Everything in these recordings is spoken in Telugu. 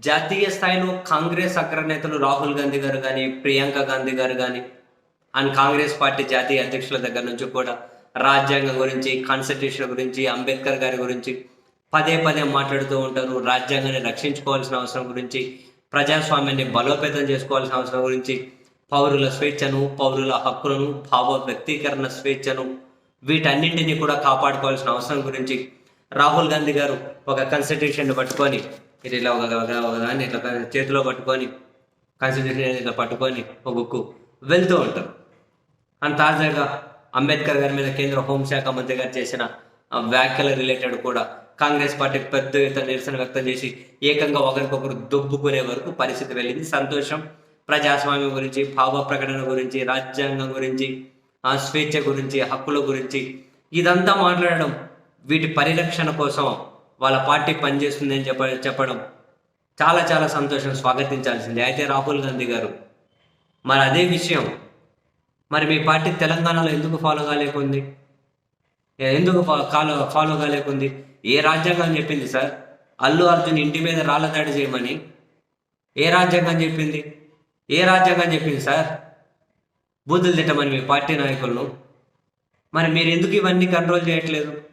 జాతీయ స్థాయిలో కాంగ్రెస్ అగ్రనేతలు రాహుల్ గాంధీ గారు కానీ ప్రియాంక గాంధీ గారు కానీ అండ్ కాంగ్రెస్ పార్టీ జాతీయ అధ్యక్షుల దగ్గర నుంచి కూడా రాజ్యాంగం గురించి కాన్స్టిట్యూషన్ గురించి అంబేద్కర్ గారి గురించి పదే పదే మాట్లాడుతూ ఉంటారు. రాజ్యాంగాన్ని రక్షించుకోవాల్సిన అవసరం గురించి ప్రజాస్వామ్యాన్ని బలోపేతం చేసుకోవాల్సిన అవసరం గురించి పౌరుల స్వేచ్ఛను పౌరుల హక్కులను భావ వ్యక్తీకరణ స్వేచ్ఛను వీటన్నింటినీ కూడా కాపాడుకోవాల్సిన అవసరం గురించి రాహుల్ గాంధీ గారు ఒక కాన్స్టిట్యూషన్ పట్టుకొని ఇది ఇలా ఒక ఒక- ఒక దాన్ని ఇట్లా చేతిలో పట్టుకొని కాన్స్టిట్యూషన్ ఇట్లా పట్టుకొని ఒక బుక్కు వెళ్తూ ఉంటారు. అండ్ తాజాగా అంబేద్కర్ గారి మీద కేంద్ర హోంశాఖ మంత్రి గారు చేసిన వ్యాఖ్యల రిలేటెడ్ కూడా కాంగ్రెస్ పార్టీ పెద్ద ఎత్తున నిరసన వ్యక్తం చేసి ఏకంగా ఒకరికొకరు దొబ్బుకునే వరకు పరిస్థితి వెళ్ళింది. సంతోషం ప్రజాస్వామ్యం గురించి భావ ప్రకటన గురించి రాజ్యాంగం గురించి ఆ స్వేచ్ఛ గురించి హక్కుల గురించి ఇదంతా మాట్లాడడం వీటి పరిరక్షణ కోసం వాళ్ళ పార్టీ పనిచేస్తుందని చెప్ప చెప్పడం చాలా చాలా సంతోషం స్వాగతించాల్సిందే. అయితే రాహుల్ గాంధీ గారు మరి అదే విషయం మరి మీ పార్టీ తెలంగాణలో ఎందుకు ఫాలో కాలేకుంది? ఎందుకు ఫాలో కాలో ఫాలో కాలేకుంది? ఏ రాజ్యాంగం చెప్పింది సార్? అల్లు అర్జున్ ఇంటి మీద రాళ్ళ దాడి చేయమని ఏ రాజ్యాంగం చెప్పింది? ఏ రాజ్యాంగం చెప్పింది సార్? బూతులు తిట్టమని మీ పార్టీ నాయకులను. మరి మీరు ఎందుకు ఇవన్నీ కంట్రోల్ చేయట్లేదు?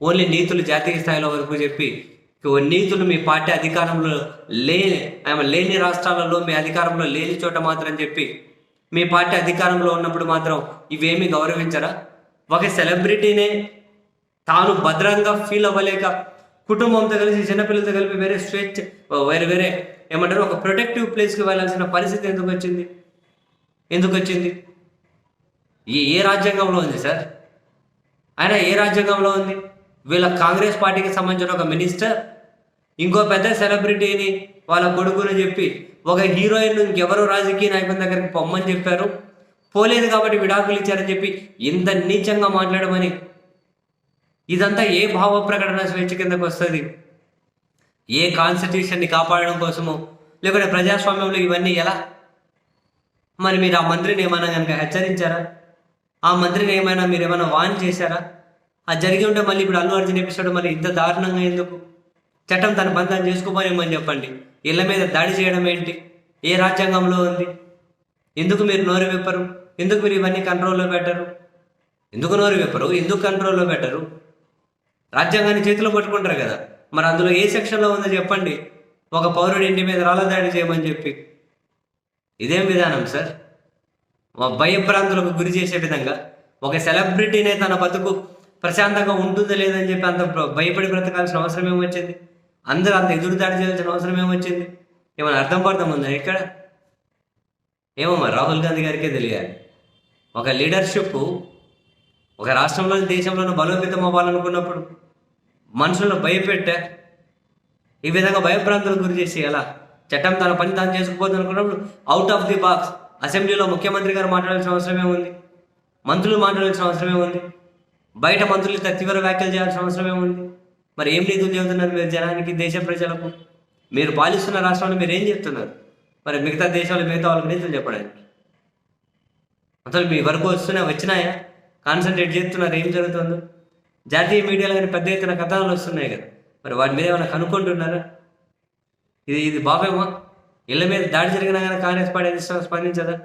ఓన్లీ నీతులు జాతీయ స్థాయిలో వరకు చెప్పి నీతులు మీ పార్టీ అధికారంలో లేని ఆమె లేని రాష్ట్రాలలో మీ అధికారంలో లేని చోట మాత్రం చెప్పి మీ పార్టీ అధికారంలో ఉన్నప్పుడు మాత్రం ఇవేమీ గౌరవించరా? ఒక సెలబ్రిటీనే తాను భద్రంగా ఫీల్ అవ్వలేక కుటుంబంతో కలిసి చిన్నపిల్లలతో కలిపి వేరే స్వేచ్ఛ వేరే వేరే ఏమంటారు ఒక ప్రొటెక్టివ్ ప్లేస్కి వెళ్ళాల్సిన పరిస్థితి ఎందుకు వచ్చింది ఎందుకు వచ్చింది ఏ ఏ రాజ్యాంగంలో ఉంది సార్? ఆయన ఏ రాజ్యాంగంలో ఉంది? వీళ్ళ కాంగ్రెస్ పార్టీకి సంబంధించిన ఒక మినిస్టర్ ఇంకో పెద్ద సెలబ్రిటీని వాళ్ళ కొడుకుని చెప్పి ఒక హీరోయిన్ ఇంకెవరో రాజకీయ నాయకుల దగ్గరికి పొమ్మని చెప్పారు. పోలేదు కాబట్టి విడాకులు ఇచ్చారని చెప్పి ఇంత నీచంగా మాట్లాడమని. ఇదంతా ఏ భావ ప్రకటన స్వేచ్ఛ కిందకు వస్తుంది? ఏ కాన్స్టిట్యూషన్ని కాపాడడం కోసమో లేకుంటే ప్రజాస్వామ్యంలో ఇవన్నీ ఎలా? మరి మీరు ఆ మంత్రిని ఏమైనా కనుక హెచ్చరించారా? ఆ మంత్రిని ఏమైనా మీరు ఏమైనా వాన్ చేశారా? అది జరిగి ఉంటే మళ్ళీ ఇప్పుడు అల్లు అర్జున్ ఎపిసోడ్ మరి ఇంత దారుణంగా ఎందుకు? చట్టం తన బంధాన్ని చేసుకోమని చెప్పండి. ఇళ్ళ మీద దాడి చేయడం ఏంటి? ఏ రాజ్యాంగంలో ఉంది? ఎందుకు మీరు నోరు విప్పరు? ఎందుకు మీరు ఇవన్నీ కంట్రోల్లో పెట్టరు? ఎందుకు నోరు విప్పరు? ఎందుకు కంట్రోల్లో పెట్టరు? రాజ్యాంగాన్ని చేతిలో పట్టుకుంటారు కదా. మరి అందులో ఏ సెక్షన్లో ఉందో చెప్పండి. ఒక పౌరుడి ఇంటి మీద రాళ్ళ దాడి చేయమని చెప్పి. ఇదేం విధానం సార్? మా భయభ్రాంతులకు గురి చేసే విధంగా ఒక సెలబ్రిటీనే తన బతుకు ప్రశాంతంగా ఉంటుందో లేదని చెప్పి అంత భయపడి బ్రతకాల్సిన అవసరం ఏమొచ్చింది అందరూ అంత ఎదురు దాడి చేయాల్సిన అవసరం ఏమొచ్చింది ఏమైనా అర్థం పడతాం ఉందా ఇక్కడ? ఏమో రాహుల్ గాంధీ గారికే తెలియాలి. ఒక లీడర్షిప్ ఒక రాష్ట్రంలోని దేశంలోనూ బలోపేతం అవ్వాలనుకున్నప్పుడు మనుషులను భయపెట్ట ఈ విధంగా భయభ్రాంతులకు గురి చేసి ఎలా? చట్టం తన పని తాను చేసుకుపోతుంది అనుకున్నప్పుడు అవుట్ ఆఫ్ ది బాక్స్ అసెంబ్లీలో ముఖ్యమంత్రి గారు మాట్లాడాల్సిన అవసరం ఏముంది? మంత్రులు మాట్లాడాల్సిన అవసరం ఏముంది? బయట మంత్రులు ఇంత తీవ్ర వ్యాఖ్యలు చేయాల్సిన అవసరం ఏముంది? మరి ఏం నిధులు చెబుతున్నారు మీరు జనానికి దేశ ప్రజలకు? మీరు పాలిస్తున్న రాష్ట్రాన్ని మీరు ఏం చెప్తున్నారు? మరి మిగతా దేశాలు మిగతా వాళ్ళకి నిధులు చెప్పడానికి? అసలు మీ వరకు వస్తున్నా వచ్చినాయా? కాన్సన్ట్రేట్ చేస్తున్నారు ఏం జరుగుతుందో? జాతీయ మీడియాలో కానీ పెద్ద ఎత్తున కథనాలు వస్తున్నాయి కదా. మరి వాటి మీద ఏమైనా కనుక్కుంటున్నారా? ఇది ఇది బాబేమా ఇళ్ళ మీద దాడి జరిగినా కానీ కాంగ్రెస్ పార్టీ స్పందించదా?